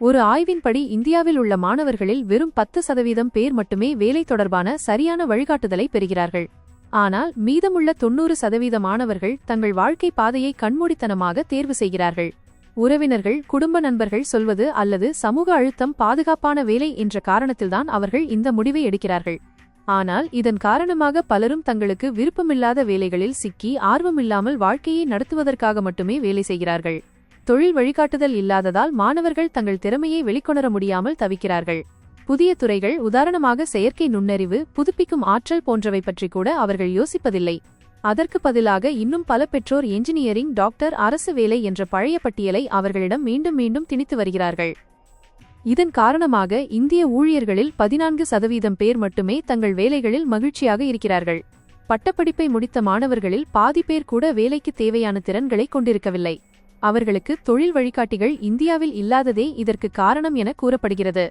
ஒரு ஆய்வின்படி இந்தியாவில் உள்ள மாணவர்களில் வெறும் பத்து சதவீதம் பேர் மட்டுமே வேலை தொடர்பான சரியான வழிகாட்டுதலை பெறுகிறார்கள். ஆனால் மீதமுள்ள தொன்னூறு சதவீத மாணவர்கள் தங்கள் வாழ்க்கை பாதையை கண்மூடித்தனமாக தேர்வு செய்கிறார்கள். உறவினர்கள் குடும்ப நண்பர்கள் சொல்வது அல்லது சமூக அழுத்தம் பாதுகாப்பான வேலை என்ற காரணத்தில்தான் அவர்கள் இந்த முடிவை எடுக்கிறார்கள். ஆனால் இதன் காரணமாக பலரும் தங்களுக்கு விருப்பமில்லாத வேலைகளில் சிக்கி ஆர்வமில்லாமல் வாழ்க்கையை நடத்துவதற்காக மட்டுமே வேலை செய்கிறார்கள். தொழில் வழிகாட்டுதல் இல்லாததால் மாணவர்கள் தங்கள் திறமையை வெளிக்கொணர முடியாமல் தவிக்கிறார்கள். புதிய துறைகள் உதாரணமாக செயற்கை நுண்ணறிவு புதுப்பிக்கும் ஆற்றல் போன்றவை பற்றி கூட அவர்கள் யோசிப்பதில்லை. அதற்கு பதிலாக இன்னும் பல பெற்றோர் என்ஜினியரிங் டாக்டர் அரசு வேலை என்ற பழைய பட்டியலை அவர்களிடம் மீண்டும் மீண்டும் திணித்து வருகிறார்கள். இதன் காரணமாக இந்திய ஊழியர்களில் பதினான்கு சதவீதம் பேர் மட்டுமே தங்கள் வேலைகளில் மகிழ்ச்சியாக இருக்கிறார்கள். பட்டப்படிப்பை முடித்த மாணவர்களில் பாதி பேர் கூட வேலைக்கு தேவையான திறன்களை கொண்டிருக்கவில்லை. அவர்களுக்கு தொழில் வழிகாட்டிகள் இந்தியாவில் இல்லாததே இதற்கு காரணம் என கூறப்படுகிறது.